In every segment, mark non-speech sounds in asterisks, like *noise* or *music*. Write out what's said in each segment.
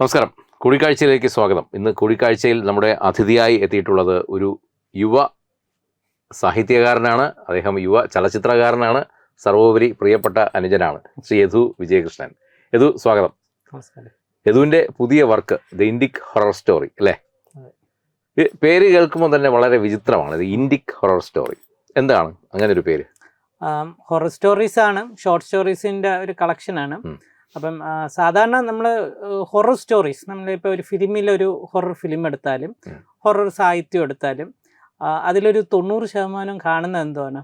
നമസ്കാരം. കൂടിക്കാഴ്ചയിലേക്ക് സ്വാഗതം. ഇന്ന് കൂടിക്കാഴ്ചയിൽ നമ്മുടെ അതിഥിയായി എത്തിയിട്ടുള്ളത് ഒരു യുവ സാഹിത്യകാരനാണ്. അദ്ദേഹം യുവ ചലച്ചിത്രകാരനാണ്. സർവോപരി പ്രിയപ്പെട്ട അനുജനാണ് ശ്രീ യദു വിജയകൃഷ്ണൻ. യദു സ്വാഗതം. നമസ്കാരം. യദുവിന്റെ പുതിയ work the Indic horror story അല്ലേ? പേര് കേൾക്കുമ്പോൾ തന്നെ വളരെ വിചിത്രമാണ്. ഇത് ഇൻഡിക് ഹൊറർ സ്റ്റോറി. എന്താണ്? അങ്ങനെ ഒരു പേര്. ഹൊറർ സ്റ്റോറീസ് ആണ് ഷോർട്ട് സ്റ്റോറീസിന്റെ ഒരു കളക്ഷനാണ്. അപ്പം സാധാരണ നമ്മൾ ഹൊറർ സ്റ്റോറീസ് നമ്മളിപ്പോൾ ഒരു ഫിലിമിലൊരു ഹൊറർ ഫിലിം എടുത്താലും ഹൊറർ സാഹിത്യം എടുത്താലും അതിലൊരു തൊണ്ണൂറ് ശതമാനം കാണുന്നത് എന്താണ്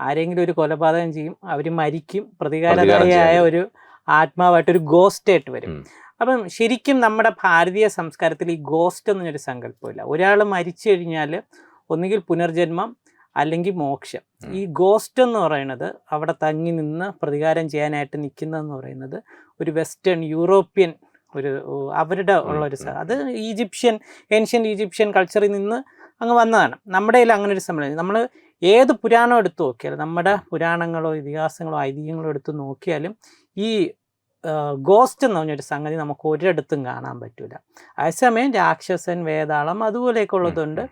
ആരെങ്കിലും ഒരു കൊലപാതകം ചെയ്യും അവർ മരിക്കും പ്രതികാരതായ ചെയ്യാൻ ഒരു ആത്മാവായിട്ട് ഒരു ഗോസ്റ്റ് ആയിട്ട് വരും. അപ്പം ശരിക്കും നമ്മുടെ ഭാരതീയ സംസ്കാരത്തിൽ ഈ ഗോസ്റ്റ് എന്നൊരു സങ്കല്പമില്ല. ഒരാൾ മരിച്ചു കഴിഞ്ഞാൽ ഒന്നുകിൽ പുനർജന്മം അല്ലെങ്കിൽ മോക്ഷം. ഈ ഗോസ്റ്റ് എന്ന് പറയുന്നത് അവിടെ തങ്ങി നിന്ന് പ്രതികാരം ചെയ്യാനായിട്ട് നിൽക്കുന്നതെന്ന് പറയുന്നത് ഒരു വെസ്റ്റേൺ യൂറോപ്യൻ ഒരു അവരുടെ ഉള്ള ഒരു അത് ഈജിപ്ഷ്യൻ ഏൻഷ്യൻ ഈജിപ്ഷ്യൻ കൾച്ചറിൽ നിന്ന് അങ്ങ് വന്നതാണ്. നമ്മുടെ കയ്യിൽ അങ്ങനെ ഒരു സംഭവം നമ്മൾ ഏത് പുരാണം എടുത്തു നോക്കിയാലും നമ്മുടെ പുരാണങ്ങളോ ഇതിഹാസങ്ങളോ ഐതിഹ്യങ്ങളോ എടുത്ത് നോക്കിയാലും ഈ ഗോസ്റ്റ് എന്ന് പറഞ്ഞൊരു സംഗതി നമുക്ക് ഒരിടത്തും കാണാൻ പറ്റൂല. അതേസമയം രാക്ഷസൻ വേതാളം അതുപോലെയൊക്കെ ഉള്ളതുണ്ട്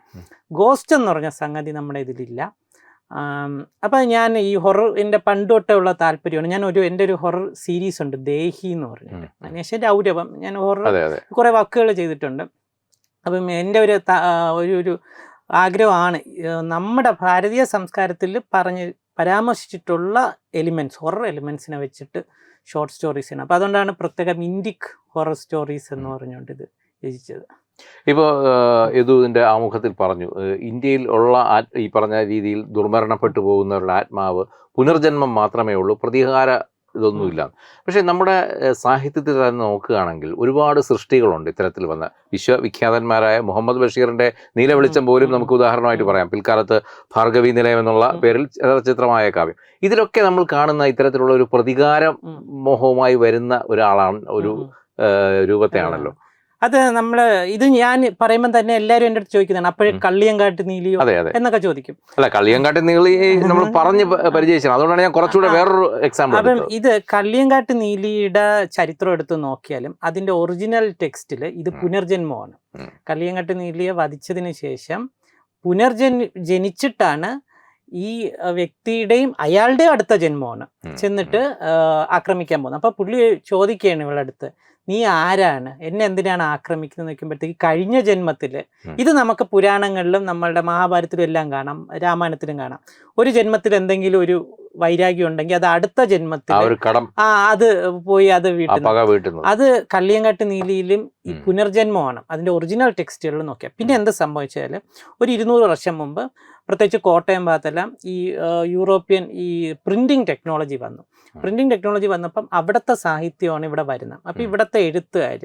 ഗോസ്റ്റ് എന്ന് പറഞ്ഞ സംഗതി നമ്മുടെ ഇതിലില്ല. അപ്പം ഞാൻ ഈ ഹൊറർ എന്റെ തൊട്ടേ ഉള്ള താല്പര്യമാണ്. ഞാൻ ഒരു എന്റെ ഒരു ഹൊറർ സീരീസ് ഉണ്ട് ദേഹി എന്ന് പറഞ്ഞിട്ട്. അതിനുശേഷം രൗരവം. ഞാൻ ഹൊറർ കുറേ വർക്കുകൾ ചെയ്തിട്ടുണ്ട്. അപ്പം എന്റെ ഒരു ഒരു ഒരു ആഗ്രഹമാണ്. നമ്മുടെ ഭാരതീയ സംസ്കാരത്തിൽ പറഞ്ഞ് പരാമർശിച്ചിട്ടുള്ള എലിമെന്റ്സ് ഹൊറർ എലിമെൻസിനെ വെച്ചിട്ട് ഷോർട്ട് സ്റ്റോറീസ് ചെയ്യണം അപ്പോൾ അതുകൊണ്ടാണ് പ്രത്യേകം ഇൻഡിക് ഹൊറർ സ്റ്റോറീസ് എന്ന് പറഞ്ഞുകൊണ്ട് ഇത് രചിച്ചത്. ഇപ്പോൾ യദു ഇതിന്റെ ആമുഖത്തിൽ പറഞ്ഞു ഇന്ത്യയിൽ ഉള്ള ഈ പറഞ്ഞ രീതിയിൽ ദുർമരണപ്പെട്ടു പോകുന്നവരുടെ ആത്മാവ് പുനർജന്മം മാത്രമേ ഉള്ളൂ പ്രതികാര ഇതൊന്നുമില്ല പക്ഷേ നമ്മുടെ സാഹിത്യത്തിൽ തന്നെ നോക്കുകയാണെങ്കിൽ ഒരുപാട് സൃഷ്ടികളുണ്ട് ഇത്തരത്തിൽ വന്ന. വിശ്വവിഖ്യാതന്മാരായ മുഹമ്മദ് ബഷീറിന്റെ നീലവെളിച്ചം പോലും നമുക്ക് ഉദാഹരണമായിട്ട് പറയാം. പിൽക്കാലത്ത് ഭാർഗവി നിലയം എന്നുള്ള. പേരിൽ ചലച്ചിത്രമായ കാവ്യം. ഇതിലൊക്കെ നമ്മൾ കാണുന്ന ഇത്തരത്തിലുള്ള ഒരു പ്രതികാര. മോഹവുമായി വരുന്ന ഒരാളാണ് ഒരു രൂപത്തെയാണല്ലോ. അത് നമ്മൾ ഇത് ഞാൻ പറയുമ്പോൾ തന്നെ എല്ലാവരും എന്റെ അടുത്ത് ചോദിക്കുന്നതാണ്. അപ്പോഴേ. കള്ളിയങ്കാട്ട് നീലിയോ എന്നൊക്കെ ചോദിക്കും. അല്ല കള്ളിയങ്കാട്ട് നീലി നമ്മൾ പറഞ്ഞ് പരിചയിച്ചത് അതുകൊണ്ടാണ് ഞാൻ കുറച്ചുകൂടെ. വേറൊരു എക്സാമ്പിൾ അപ്പം ഇത് കള്ളിയങ്കാട്ട് നീലിയുടെ ചരിത്രം എടുത്ത് നോക്കിയാലും അതിന്റെ ഒറിജിനൽ ടെക്സ്റ്റിൽ ഇത് പുനർജന്മമാണ്. കള്ളിയങ്കാട്ട് നീലിയെ വധിച്ചതിന് ശേഷം പുനർജൻ ജനിച്ചിട്ടാണ് ഈ വ്യക്തിയുടെയും അയാളുടെയും അടുത്ത ജന്മമാണ്. ചെന്നിട്ട് ആക്രമിക്കാൻ പോകുന്നത്. അപ്പൊ പുള്ളി ചോദിക്കുകയാണ് ഇവളടുത്ത് അടുത്ത് നീ ആരാണ്? എന്നെ എന്തിനാണ് ആക്രമിക്കുന്നത് നോക്കുമ്പോഴത്തേക്ക് കഴിഞ്ഞ ജന്മത്തിൽ ഇത് നമുക്ക് പുരാണങ്ങളിലും നമ്മളുടെ മഹാഭാരതത്തിലും എല്ലാം കാണാം രാമായണത്തിലും കാണാം. ഒരു ജന്മത്തിൽ എന്തെങ്കിലും ഒരു വൈരാഗ്യം ഉണ്ടെങ്കിൽ അത് അടുത്ത ജന്മത്തിൽ ആ അത് പോയി അത് വീട്ടിൽ അത് കള്ളിയങ്കാട്ട് നീലിയിലും ഈ പുനർജന്മമാണ്. അതിന്റെ ഒറിജിനൽ ടെക്സ്റ്റുകളിൽ നോക്കിയാൽ. പിന്നെ എന്ത് സംഭവിച്ചാൽ ഒരു ഇരുന്നൂറ് വർഷം മുമ്പ് പ്രത്യേകിച്ച് കോട്ടയം ഭാഗത്തെല്ലാം ഈ യൂറോപ്യൻ ഈ പ്രിന്റിംഗ് ടെക്നോളജി വന്നു. പ്രിന്റിംഗ് ടെക്നോളജി വന്നപ്പം അവിടുത്തെ സാഹിത്യമാണ് ഇവിടെ വരുന്നത്. അപ്പം. ഇവിടുത്തെ എഴുത്തുകാർ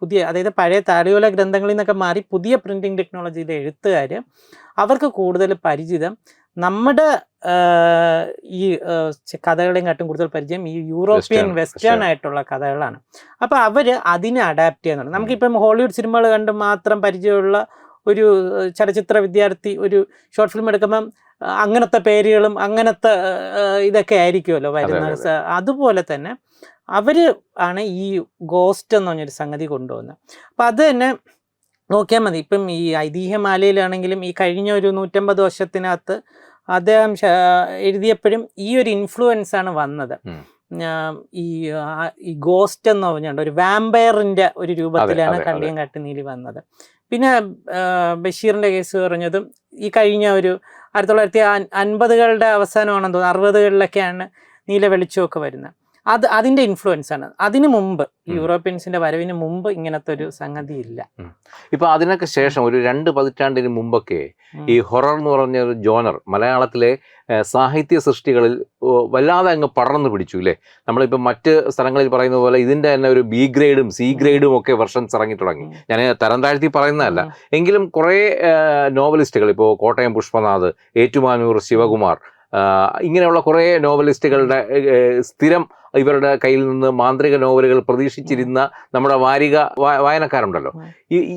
പുതിയ അതായത് പഴയ താളിയോല ഗ്രന്ഥങ്ങളിൽ നിന്നൊക്കെ മാറി പുതിയ പ്രിന്റിംഗ് ടെക്നോളജിയിലെ എഴുത്തുകാർ അവർക്ക് കൂടുതൽ പരിചിതം നമ്മുടെ ഈ കഥകളെയും കാട്ടും കൂടുതൽ പരിചയം ഈ യൂറോപ്യൻ വെസ്റ്റേൺ ആയിട്ടുള്ള കഥകളാണ്. അപ്പോൾ അവർ അതിനെ അഡാപ്റ്റ് ചെയ്യുന്നുണ്ട്. നമുക്കിപ്പം ഹോളിവുഡ് സിനിമകൾ കണ്ട് മാത്രം പരിചയമുള്ള ഒരു ചലച്ചിത്ര വിദ്യാർത്ഥി ഒരു ഷോർട്ട് ഫിലിം എടുക്കുമ്പം അങ്ങനത്തെ പേരുകളും അങ്ങനത്തെ ഇതൊക്കെ ആയിരിക്കുമല്ലോ വരുന്ന അതുപോലെ തന്നെ അവർ ആണ് ഈ ഗോസ്റ്റ് എന്ന് പറഞ്ഞൊരു സംഗതി കൊണ്ടുവന്നത്. അപ്പം അത് തന്നെ നോക്കിയാൽ മതി. ഇപ്പം ഈ ഐതിഹ്യമാലയിലാണെങ്കിലും ഈ കഴിഞ്ഞ ഒരു നൂറ്റമ്പത് വർഷത്തിനകത്ത് അദ്ദേഹം എഴുതിയപ്പോഴും ഈ ഒരു ഇൻഫ്ലുവൻസ് ആണ് വന്നത് ഈ ഈ ഗോസ്റ്റ് എന്ന് പറഞ്ഞുകൊണ്ട് ഒരു വാമ്പയറിന്റെ ഒരു രൂപത്തിലാണ് കണ്ടിയും കട്ടുനീലി നീലി വന്നത്. പിന്നെ ബഷീറിന്റെ കേസ് പറഞ്ഞതും ഈ കഴിഞ്ഞ ഒരു ആയിരത്തി തൊള്ളായിരത്തി അൻ- അൻപതുകളുടെ അവസാനമാണെന്ന് തോന്നുന്നു. അറുപതുകളിലൊക്കെയാണ് നീല വെളിച്ചമൊക്കെ വരുന്നത്. അത് അതിന്റെ ഇൻഫ്ലുവൻസ് ആണ്. അതിനു മുമ്പ്. യൂറോപ്യൻസിന്റെ വരവിന് മുമ്പ് ഇങ്ങനത്തെ ഒരു സംഗതി ഇല്ല ഇപ്പൊ അതിനൊക്കെ ശേഷം ഒരു രണ്ട് പതിറ്റാണ്ടിന് മുമ്പൊക്കെ ഈ ഹൊറർ എന്ന് പറഞ്ഞ ഒരു ജോണർ മലയാളത്തിലെ സാഹിത്യ സൃഷ്ടികളിൽ വല്ലാതെ അങ്ങ് പടർന്നു പിടിച്ചു അല്ലേ നമ്മളിപ്പോൾ മറ്റ് സ്ഥലങ്ങളിൽ പറയുന്ന പോലെ ഇതിന്റെ തന്നെ ഒരു ബി ഗ്രേഡും സി ഗ്രേഡും ഒക്കെ വെർഷൻസ് ഇറങ്ങി തുടങ്ങി. ഞാൻ തരം താഴ്ത്തി പറയുന്നതല്ല എങ്കിലും കുറേ നോവലിസ്റ്റുകൾ ഇപ്പോൾ കോട്ടയം പുഷ്പനാഥ് ഏറ്റുമാനൂർ ശിവകുമാർ ഇങ്ങനെയുള്ള കുറേ നോവലിസ്റ്റുകളുടെ സ്ഥിരം ഇവരുടെ കയ്യിൽ നിന്ന് മാന്ത്രിക നോവലുകൾ പ്രതീക്ഷിച്ചിരുന്ന നമ്മുടെ വാരിക വായനക്കാരുണ്ടല്ലോ.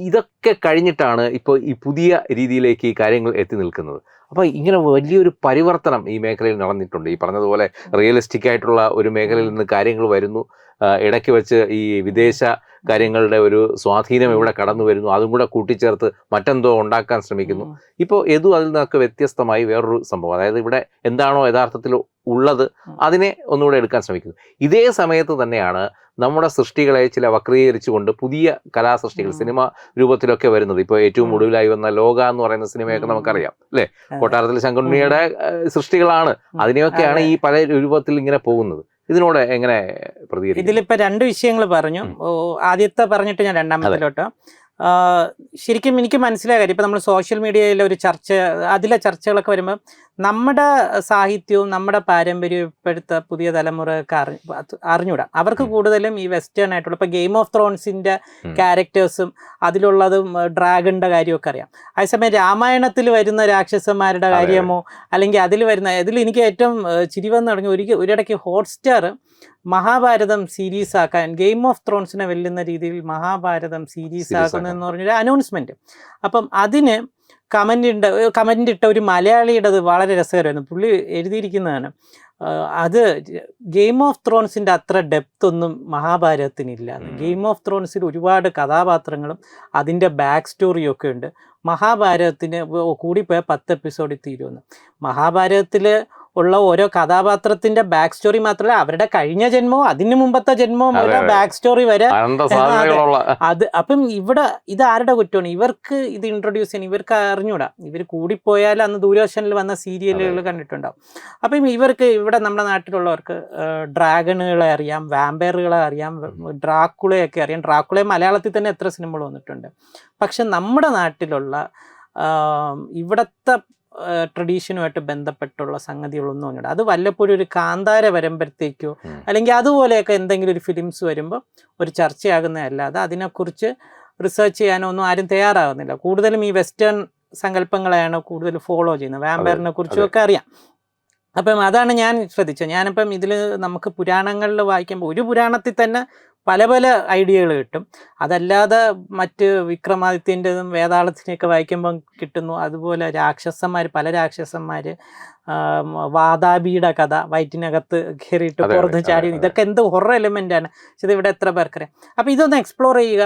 ഇതൊക്കെ കഴിഞ്ഞിട്ടാണ് ഇപ്പോൾ ഈ പുതിയ രീതിയിലേക്ക് ഈ കാര്യങ്ങൾ എത്തി നിൽക്കുന്നത്. അപ്പോൾ ഇങ്ങനെ വലിയൊരു പരിവർത്തനം ഈ മേഖലയിൽ നടന്നിട്ടുണ്ട്. ഈ പറഞ്ഞതുപോലെ റിയലിസ്റ്റിക് ആയിട്ടുള്ള ഒരു മേഖലയിൽ നിന്ന് കാര്യങ്ങൾ വരുന്നു. ഇടയ്ക്ക് വെച്ച് ഈ വിദേശ കാര്യങ്ങളുടെ ഒരു സ്വാധീനം ഇവിടെ കടന്നു വരുന്നു. അതും കൂടെ കൂട്ടിച്ചേർത്ത് മറ്റെന്തോ ഉണ്ടാക്കാൻ ശ്രമിക്കുന്നു. ഇപ്പോൾ എതു അതിൽ നിന്നൊക്കെ വ്യത്യസ്തമായി വേറൊരു സംഭവം. അതായത് ഇവിടെ എന്താണോ യഥാർത്ഥത്തിൽ ഉള്ളത് അതിനെ ഒന്നുകൂടെ എടുക്കാൻ ശ്രമിക്കുന്നു. ഇതേ സമയത്ത് തന്നെയാണ് നമ്മുടെ സൃഷ്ടികളെ ചില വക്രീകരിച്ചുകൊണ്ട് പുതിയ കലാസൃഷ്ടികൾ സിനിമ രൂപത്തിലൊക്കെ വരുന്നത്. ഇപ്പോൾ ഏറ്റവും. ഒടുവിലായി വന്ന ലോക എന്ന് പറയുന്ന സിനിമയൊക്കെ നമുക്കറിയാം അല്ലേ? കൊട്ടാരത്തിലെ കൊട്ടാരത്തിൽ ശങ്കുണ്ണിയുടെ സൃഷ്ടികളാണ്. അതിനെയൊക്കെയാണ് ഈ പല രൂപത്തിൽ ഇങ്ങനെ പോകുന്നത്. ഇതിനോട് എങ്ങനെ പ്രതികരിക്കും ഇതിലിപ്പോ രണ്ട് വിഷയങ്ങൾ പറഞ്ഞു. ആദ്യത്തെ പറഞ്ഞിട്ട് ഞാൻ രണ്ടാമത്തിലോട്ട്. ആ, ശരിക്കും എനിക്ക് മനസ്സിലായ കാര്യം ഇപ്പം നമ്മൾ സോഷ്യൽ മീഡിയയിലെ ഒരു ചർച്ച അതിലെ ചർച്ചകളൊക്കെ വരുമ്പോൾ നമ്മുടെ സാഹിത്യവും നമ്മുടെ പാരമ്പര്യവും ഇപ്പോഴത്തെ പുതിയ തലമുറയൊക്കെ അറി അറിഞ്ഞൂടാ അവർക്ക്. കൂടുതലും ഈ വെസ്റ്റേൺ ആയിട്ടുള്ള ഇപ്പം ഗെയിം ഓഫ് ത്രോൺസിന്റെ. ക്യാരക്ടേഴ്സും അതിലുള്ളതും ഡ്രാഗണിന്റെ കാര്യമൊക്കെ അറിയാം അതേസമയം രാമായണത്തിൽ വരുന്ന രാക്ഷസന്മാരുടെ. കാര്യമോ അല്ലെങ്കിൽ അതിൽ വരുന്ന ഇതിൽ എനിക്ക് ഏറ്റവും ചിരി വന്നു തുടങ്ങി ഒരിക്കൽ ഒരിടയ്ക്ക് ഹോട്ട്സ്റ്റാർ മഹാഭാരതം സീരീസ് ആക്കാൻ ഗെയിം ഓഫ് ത്രോൺസിനെ വെല്ലുന്ന രീതിയിൽ മഹാഭാരതം സീരീസ് ആക്കുന്നു എന്ന് പറഞ്ഞൊരു അനൗൺസ്മെന്റ് അപ്പം അതിന് കമന്റ് ഇട്ട കമന്റ് ഇട്ട ഒരു മലയാളിയുടെ അത് വളരെ രസകരമായിരുന്നു. പുള്ളി എഴുതിയിരിക്കുന്നതാണ് അത് ഗെയിം ഓഫ് ത്രോൺസിന്റെ അത്ര ഡെപ്ത് ഒന്നും മഹാഭാരതത്തിനില്ല ഇല്ല ഗെയിം ഓഫ് ത്രോൺസിൽ ഒരുപാട് കഥാപാത്രങ്ങളും അതിന്റെ ബാക്ക് സ്റ്റോറിയും ഒക്കെ ഉണ്ട്. മഹാഭാരതത്തിന് കൂടിപ്പോയ പത്ത് എപ്പിസോഡിൽ തീരുമെന്ന്. മഹാഭാരതത്തിൽ ഉള്ള ഓരോ കഥാപാത്രത്തിന്റെ ബാക്ക് സ്റ്റോറി മാത്രമല്ല അവരുടെ കഴിഞ്ഞ ജന്മവും അതിന് മുമ്പത്തെ ജന്മവും അവരുടെ ബാക്ക് സ്റ്റോറി വരെ അത്. അപ്പം ഇവിടെ ഇത് ആരുടെ കുറ്റമാണ്? ഇവർക്ക് ഇത് ഇൻട്രൊഡ്യൂസ് ചെയ്യാൻ ഇവർക്ക് അറിഞ്ഞൂടാ. ഇവർ കൂടിപ്പോയാൽ അന്ന് ദൂരദർശനിൽ വന്ന സീരിയലുകൾ കണ്ടിട്ടുണ്ടാവും. അപ്പം ഇവർക്ക് ഇവിടെ നമ്മുടെ നാട്ടിലുള്ളവർക്ക് ഡ്രാഗണുകളെ അറിയാം വാമ്പയറുകളെ അറിയാം ഡ്രാക്കുളയൊക്കെ അറിയാം. ഡ്രാക്കുളയെ മലയാളത്തിൽ തന്നെ എത്ര സിനിമകൾ വന്നിട്ടുണ്ട്. പക്ഷെ നമ്മുടെ നാട്ടിലുള്ള ഇവിടത്തെ ട്രഡീഷനുമായിട്ട് ബന്ധപ്പെട്ടുള്ള സംഗതികളൊന്നും ഉണ്ട് അത് വല്ലപ്പോഴും ഒരു കാന്താര വരുമ്പോഴത്തേക്കോ അല്ലെങ്കിൽ അതുപോലെയൊക്കെ എന്തെങ്കിലും ഒരു ഫിലിംസ് വരുമ്പോൾ ഒരു ചർച്ചയാകുന്നതല്ലാതെ അതിനെക്കുറിച്ച് റിസർച്ച് ചെയ്യാനോ ഒന്നും ആരും തയ്യാറാകുന്നില്ല കൂടുതലും ഈ വെസ്റ്റേൺ സങ്കല്പങ്ങളെയാണ് കൂടുതൽ ഫോളോ ചെയ്യുന്നത്. വാമ്പയറിനെ കുറിച്ചും ഒക്കെ അറിയാം. അപ്പം അതാണ് ഞാൻ ശ്രദ്ധിച്ചത്. ഞാനിപ്പം ഇതിൽ നമുക്ക് പുരാണങ്ങളിൽ വായിക്കുമ്പോൾ ഒരു പുരാണത്തിൽ തന്നെ പല പല ഐഡിയകൾ കിട്ടും. അതല്ലാതെ മറ്റ് വിക്രമാദിത്യന്റെതും വേതാളത്തിനെയൊക്കെ വായിക്കുമ്പം കിട്ടുന്നു. അതുപോലെ രാക്ഷസന്മാർ പല രാക്ഷസന്മാർ വാതാബിയുടെ കഥ വയറ്റിനകത്ത് കയറിയിട്ട് പുറത്ത് ചാടി ഇതൊക്കെ എന്ത് ഹൊറർ എലിമെന്റ് ആണ്. പക്ഷെ ഇത് ഇവിടെ എത്ര പേർക്കറിയാം? അപ്പോൾ ഇതൊന്ന് എക്സ്പ്ലോർ ചെയ്യുക.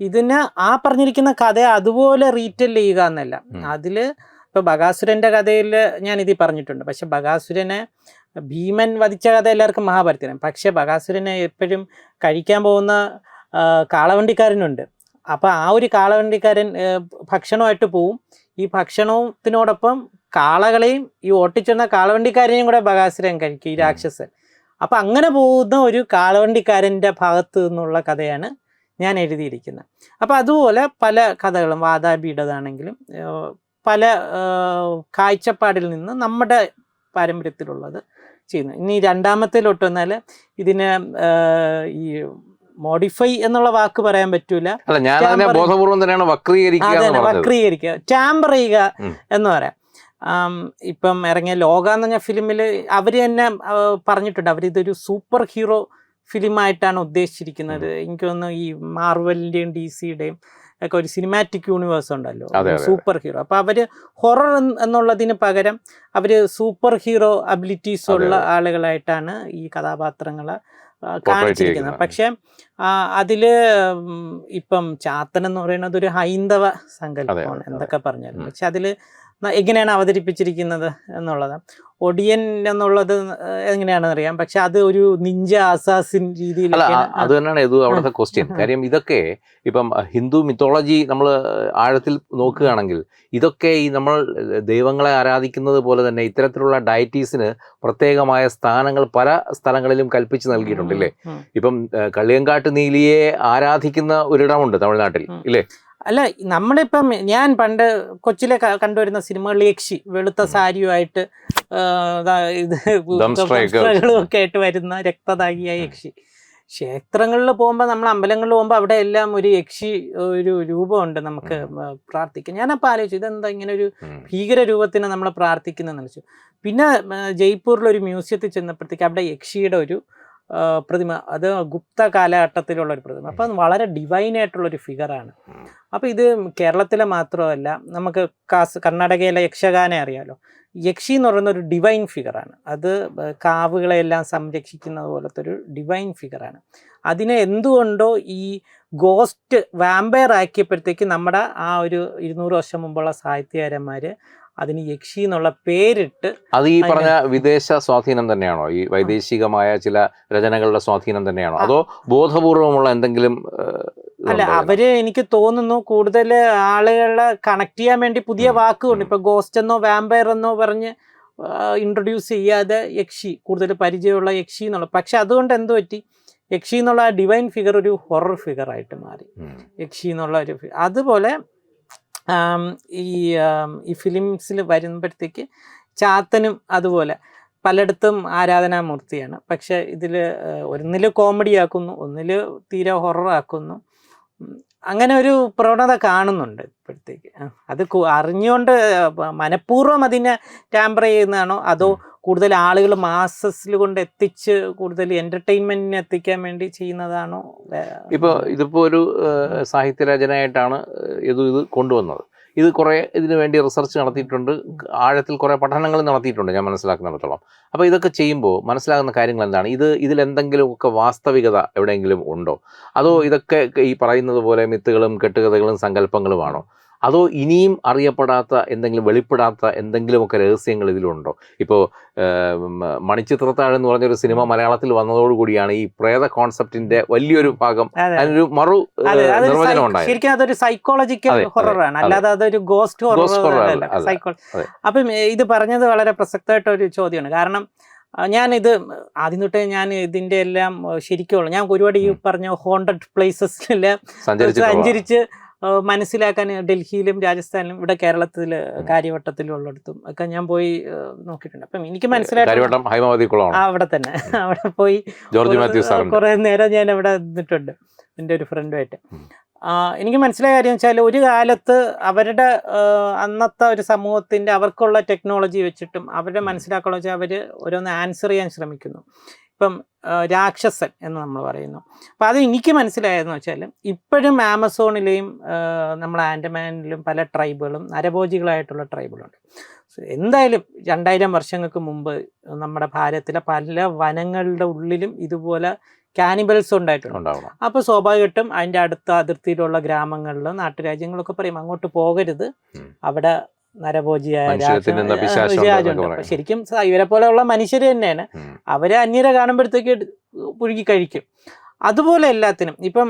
ഇതിന് ആ പറഞ്ഞിരിക്കുന്ന കഥ അതുപോലെ റീറ്റെയിൽ ചെയ്യുക എന്നല്ല. അതിൽ ഇപ്പോൾ ബകാസുരന്റെ കഥയിൽ ഞാൻ ഇതിൽ പറഞ്ഞിട്ടുണ്ട്. പക്ഷെ ബകാസുരനെ ഭീമൻ വധിച്ച കഥ എല്ലാവർക്കും മഹാഭാരതത്തിനും പക്ഷെ ബകാസുരനെ എപ്പോഴും കഴിക്കാൻ പോകുന്ന കാളവണ്ടിക്കാരനുണ്ട്. അപ്പോൾ ആ ഒരു കാളവണ്ടിക്കാരൻ ഭക്ഷണമായിട്ട് പോവും. ഈ ഭക്ഷണത്തിനോടൊപ്പം കാളകളെയും ഈ ഓട്ടിച്ചെന്ന കാളവണ്ടിക്കാരനെയും കൂടെ ബകാസുരൻ കഴിക്കും ഈ രാക്ഷസൻ. അപ്പം അങ്ങനെ പോകുന്ന ഒരു കാളവണ്ടിക്കാരന്റെ ഭാഗത്ത് നിന്നുള്ള കഥയാണ് ഞാൻ എഴുതിയിരിക്കുന്നത്. അപ്പോൾ അതുപോലെ പല കഥകളും വാതാബിയുടേതാണെങ്കിലും പല കാഴ്ചപ്പാടിൽ നിന്ന് നമ്മുടെ പാരമ്പര്യത്തിലുള്ളത് ചെയ്യുന്നു. ഇനി രണ്ടാമത്തേലോട്ട് വന്നാൽ ഇതിന് ഈ മോഡിഫൈ എന്നുള്ള വാക്ക് പറയാൻ പറ്റൂല. ബോധപൂർവം തന്നെയാണ് വക്രീകരിക്കുക വക്രീകരിക്കുക. ടാമ്പർ ചെയ്യുക എന്ന് പറയാം. ഇപ്പം ഇറങ്ങിയ ലോക എന്ന് പറഞ്ഞ ഫിലിമിൽ അവർ തന്നെ പറഞ്ഞിട്ടുണ്ട്. അവരിതൊരു സൂപ്പർ ഹീറോ ഫിലിമായിട്ടാണ് ഉദ്ദേശിച്ചിരിക്കുന്നത്. എനിക്ക് തോന്നുന്നു ഈ മാർവലിന്റെയും ഡി സിയുടെയും ഒക്കെ ഒരു സിനിമാറ്റിക് യൂണിവേഴ്സ് ഉണ്ടല്ലോ. സൂപ്പർ ഹീറോ അപ്പോൾ അവർ ഹൊറർ എന്നുള്ളതിന് പകരം അവർ സൂപ്പർ ഹീറോ അബിലിറ്റീസ് ഉള്ള ആളുകളായിട്ടാണ് ഈ കഥാപാത്രങ്ങളെ കാണിച്ചിരിക്കുന്നത്. പക്ഷേ അതിൽ ഇപ്പം ചാത്തൻ എന്ന് പറയുന്നത് ഒരു ഹൈന്ദവ സങ്കല്പമാണ് എന്തൊക്കെ പറഞ്ഞാലും. പക്ഷെ അതിൽ എങ്ങനെയാണ് അവതരിപ്പിച്ചിരിക്കുന്നത് എന്നുള്ളത്? ഒടിയൻ എന്നുള്ളത് എങ്ങനെയാണെന്ന് അറിയാം. പക്ഷെ അത് ഒരു നിഞ്ച അസാസിൻ അല്ല അത് തന്നെയാണ് ഇത് അവിടുത്തെ ക്വസ്റ്റ്യൻ. കാര്യം ഇതൊക്കെ ഇപ്പം ഹിന്ദു മിത്തോളജി നമ്മൾ ആഴത്തിൽ നോക്കുകയാണെങ്കിൽ ഇതൊക്കെ ഈ നമ്മൾ ദൈവങ്ങളെ ആരാധിക്കുന്നത് പോലെ തന്നെ ഇത്തരത്തിലുള്ള ഡയറ്റീസിന് പ്രത്യേകമായ സ്ഥാനങ്ങൾ പല സ്ഥലങ്ങളിലും കൽപ്പിച്ച് നൽകിയിട്ടുണ്ട് ഇല്ലേ? ഇപ്പം കള്ളിയങ്കാട്ട് നീലിയെ ആരാധിക്കുന്ന ഒരിടമുണ്ട് തമിഴ്നാട്ടിൽ. ഇല്ലേ? അല്ല നമ്മളിപ്പം ഞാൻ പണ്ട് കൊച്ചിലെ കണ്ടുവരുന്ന സിനിമകളിൽ യക്ഷി വെളുത്ത. സാരിയുമായിട്ട് ഇത് ഒക്കെ ആയിട്ട് വരുന്ന രക്തദാഹിയായ യക്ഷി. ക്ഷേത്രങ്ങളിൽ പോകുമ്പോൾ നമ്മൾ അമ്പലങ്ങളിൽ പോകുമ്പോൾ അവിടെ എല്ലാം ഒരു യക്ഷി ഒരു രൂപമുണ്ട് നമുക്ക് പ്രാർത്ഥിക്കാൻ. ഞാനപ്പോൾ ആലോചിച്ചു ഇതെന്താ ഇങ്ങനെ ഒരു ഭീകര രൂപത്തിന് നമ്മൾ പ്രാർത്ഥിക്കുന്നതെന്ന് വെച്ചു പിന്നെ ജയ്പൂരിലൊരു ജയ്പൂരിൽ ഒരു മ്യൂസിയത്തിൽ ചെന്നപ്പോഴത്തേക്ക് അവിടെ യക്ഷിയുടെ ഒരു പ്രതിമ. അത് ഗുപ്ത കാലഘട്ടത്തിലുള്ള ഒരു പ്രതിമ. അപ്പം വളരെ ഡിവൈൻ ആയിട്ടുള്ള ഒരു ഫിഗറാണ് അപ്പം അപ്പോൾ ഇത് കേരളത്തിലെ മാത്രമല്ല നമുക്ക് കാസ് കർണാടകയിലെ യക്ഷഗാനെ അറിയാലോ. യക്ഷി എന്ന് പറയുന്ന ഒരു ഡിവൈൻ ഫിഗറാണ് അത് കാവുകളെല്ലാം സംരക്ഷിക്കുന്നത് പോലത്തെ ഒരു ഡിവൈൻ ഫിഗറാണ് അതിനെ എന്തുകൊണ്ടോ ഈ ഗോസ്റ്റ് വാമ്പയർ ആക്കിയപ്പോഴത്തേക്ക് നമ്മുടെ ആ ഒരു ഇരുന്നൂറ് വർഷം മുമ്പുള്ള സാഹിത്യകാരന്മാർ അതിന് യക്ഷി എന്നുള്ള പേരിട്ട് അത് ഈ പറഞ്ഞ വിദേശ സ്വാധീനം തന്നെയാണോ? ഈ വൈദേശികമായ ചില രചനകളുടെ സ്വാധീനം തന്നെയാണോ? അതോ ബോധപൂർവമുള്ള എന്തെങ്കിലും അല്ല അവർ എനിക്ക് തോന്നുന്നു കൂടുതൽ ആളുകളെ കണക്ട് ചെയ്യാൻ വേണ്ടി പുതിയ വാക്കുകൊണ്ട്. ഇപ്പൊ ഗോസ്റ്റ് എന്നോ വാമ്പയർ എന്നോ പറഞ്ഞ് ഇൻട്രൊഡ്യൂസ് ചെയ്യാതെ യക്ഷി കൂടുതൽ പരിചയമുള്ള യക്ഷി എന്നുള്ള. പക്ഷെ അതുകൊണ്ട് എന്ത് പറ്റി? യക്ഷി എന്നുള്ള ആ ഡിവൈൻ ഫിഗർ ഒരു ഹൊറർ ഫിഗർ ആയിട്ട് മാറി. യക്ഷി എന്നുള്ള ഒരു അതുപോലെ ഈ ഈ ഫിലിംസിൽ വരുമ്പോഴത്തേക്ക് ചാത്തനും അതുപോലെ പലയിടത്തും ആരാധനാമൂർത്തിയാണ്. പക്ഷെ ഇതിൽ ഒന്നിൽ കോമഡി ആക്കുന്നു ഒന്നിൽ തീരെ ഹൊറർ ആക്കുന്നു. അങ്ങനെ ഒരു പ്രവണത കാണുന്നുണ്ട് ഇപ്പോഴത്തേക്ക്. അത് അറിഞ്ഞുകൊണ്ട് മനഃപൂർവം അതിനെ ടാമ്പർ ചെയ്യുന്നതാണോ അതോ കൂടുതൽ ആളുകൾ മാസസിൽ കൊണ്ട് എത്തിച്ച് കൂടുതൽ എന്റർടൈൻമെന്റിന് എത്തിക്കാൻ വേണ്ടി ചെയ്യുന്നതാണോ? ഇപ്പോൾ ഇതിപ്പോൾ ഒരു സാഹിത്യരചനയായിട്ടാണ് ഇത് ഇത് കൊണ്ടുവന്നത്. ഇത് കുറേ ഇതിനു വേണ്ടി റിസർച്ച് നടത്തിയിട്ടുണ്ട്. ആഴത്തിൽ കുറേ പഠനങ്ങൾ നടത്തിയിട്ടുണ്ട് ഞാൻ മനസ്സിലാക്കുന്നിടത്തോളം. അപ്പോൾ ഇതൊക്കെ ചെയ്യുമ്പോൾ മനസ്സിലാകുന്ന കാര്യങ്ങൾ എന്താണ്? ഇത് ഇതിൽ എന്തെങ്കിലുമൊക്കെ വാസ്തവികത എവിടെയെങ്കിലും ഉണ്ടോ? അതോ ഇതൊക്കെ ഈ പറയുന്നത് പോലെ മിത്തുകളും കെട്ടുകഥകളും സങ്കല്പങ്ങളുമാണോ? അതോ ഇനിയും അറിയപ്പെടാത്ത എന്തെങ്കിലും വെളിപ്പെടാത്ത എന്തെങ്കിലുമൊക്കെ രഹസ്യങ്ങൾ ഇതിലുണ്ടോ? ഇപ്പോൾ മണിച്ചിത്രത്താഴ് എന്ന് പറഞ്ഞൊരു സിനിമ മലയാളത്തിൽ വന്നതോടുകൂടിയാണ് ഈ പ്രേത കോൺസെപ്റ്റിന്റെ വലിയൊരു ഭാഗം അതിനൊരു മറു നിർവചനം ശരിക്കും അതൊരു സൈക്കോളജിക്കൽ ഹൊററാണ് അല്ലാതെ അതൊരു ഗോസ്റ്റ് ഹൊറർ അപ്പം ഇത് പറഞ്ഞത് വളരെ പ്രസക്തമായിട്ട് ഒരു ചോദ്യമാണ്. കാരണം ഞാനിത് ആദ്യം തൊട്ടേ ഞാൻ ഇതിന്റെ എല്ലാം ശരിക്കുള്ളൂ. ഞാൻ ഒരുപാട് ഈ പറഞ്ഞ ഹോണ്ടഡ് പ്ലേസസിലെല്ലാം സഞ്ചരിച്ച് മനസ്സിലാക്കാൻ ഡൽഹിയിലും രാജസ്ഥാനിലും ഇവിടെ കേരളത്തിൽ കാര്യവട്ടത്തിലും ഉള്ളിടത്തും ഒക്കെ ഞാൻ പോയി നോക്കിയിട്ടുണ്ട്. അപ്പം എനിക്ക് കുളമാണ് അവിടെ തന്നെ. *laughs* അവിടെ പോയി ജോർജ് കുറെ- നേരം ഞാൻ അവിടെ നിന്നിട്ടുണ്ട് എന്റെ ഒരു ഫ്രണ്ടുമായിട്ട്. എനിക്ക് മനസ്സിലായ കാര്യം വെച്ചാൽ ഒരു കാലത്ത് അവരുടെ അന്നത്തെ ഒരു സമൂഹത്തിന്റെ അവർക്കുള്ള ടെക്നോളജി വെച്ചിട്ടും അവരുടെ മനസ്സിലാക്കാനുള്ള വെച്ചാൽ അവർ ഓരോന്ന് ആൻസർ ചെയ്യാൻ ശ്രമിക്കുന്നു. ഇപ്പം രാക്ഷസൻ എന്ന് നമ്മൾ പറയുന്നു. അപ്പം അത് എനിക്ക് മനസ്സിലായതെന്ന് വെച്ചാൽ ഇപ്പോഴും ആമസോണിലെയും നമ്മൾ നമ്മുടെ ആൻഡമാനിലും പല ട്രൈബുകളും നരഭോജികളായിട്ടുള്ള ട്രൈബുകളുണ്ട് എന്തായാലും രണ്ടായിരം വർഷങ്ങൾക്ക് മുമ്പ് നമ്മുടെ ഭാരതത്തിലെ പല വനങ്ങളുടെ ഉള്ളിലും ഇതുപോലെ കാനിബൽസ് ഉണ്ടായിട്ടുണ്ട്. അപ്പോൾ സ്വാഭാവികമായിട്ടും അതിന്റെ അടുത്ത അതിർത്തിയിലുള്ള ഗ്രാമങ്ങളിലും നാട്ടുരാജ്യങ്ങളൊക്കെ പറയും അങ്ങോട്ട് പോകരുത്. അവിടെ നരഭോജിയായ. ശരിക്കും ഇവരെ പോലെയുള്ള മനുഷ്യർ തന്നെയാണ്. അവരെ അന്യരെ കാണുമ്പോഴത്തേക്ക് പുഴുകി കഴിക്കും. അതുപോലെ എല്ലാത്തിനും ഇപ്പം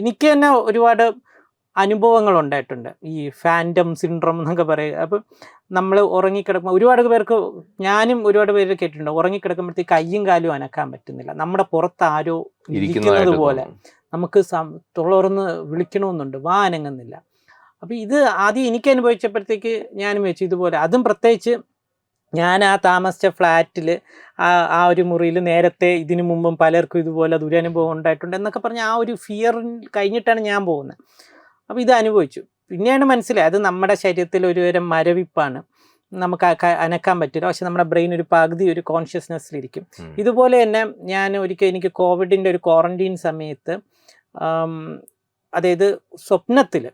എനിക്ക് തന്നെ ഒരുപാട് അനുഭവങ്ങൾ ഉണ്ടായിട്ടുണ്ട്. ഈ ഫാന്റം സിൻഡ്രോം എന്നൊക്കെ പറയുക. അപ്പം നമ്മൾ ഉറങ്ങിക്കിടക്കുമ്പോൾ ഒരുപാട് പേർക്ക് ഞാനും ഒരുപാട് പേര് കേട്ടിട്ടുണ്ട്. ഉറങ്ങിക്കിടക്കുമ്പോഴത്തേക്ക് കയ്യും കാലും അനക്കാൻ പറ്റുന്നില്ല. നമ്മുടെ പുറത്ത് ആരോ ഇരിക്കുന്നത് പോലെ നമുക്ക് തുളർന്ന് വിളിക്കണമെന്നുണ്ട്. വാ അനങ്ങുന്നില്ല. അപ്പം ഇത് ആദ്യം എനിക്ക് അനുഭവിച്ചപ്പോഴത്തേക്ക് ഞാനും വെച്ചു. ഇതുപോലെ. അതും പ്രത്യേകിച്ച് ഞാൻ ആ താമസിച്ച ഫ്ലാറ്റിൽ ആ ആ ഒരു മുറിയിൽ നേരത്തെ ഇതിനു മുമ്പും പലർക്കും ഇതുപോലെ ദുരനുഭവം ഉണ്ടായിട്ടുണ്ട് എന്നൊക്കെ പറഞ്ഞ് ആ ഒരു ഫിയർ കഴിഞ്ഞിട്ടാണ് ഞാൻ പോകുന്നത്. അപ്പോൾ ഇത് അനുഭവിച്ചു. പിന്നെയാണ് മനസ്സിലായത്. അത് നമ്മുടെ ശരീരത്തിൽ ഒരു തരം മരവിപ്പാണ്. നമുക്ക് അനക്കാൻ പറ്റില്ല. പക്ഷെ നമ്മുടെ ബ്രെയിൻ ഒരു പകുതി ഒരു കോൺഷ്യസ്നെസ്സിലിരിക്കും. ഇതുപോലെ തന്നെ ഞാൻ ഒരിക്കൽ എനിക്ക് കോവിഡിന്റെ ഒരു ക്വാറന്റീൻ സമയത്ത് അതായത് സ്വപ്നത്തിൽ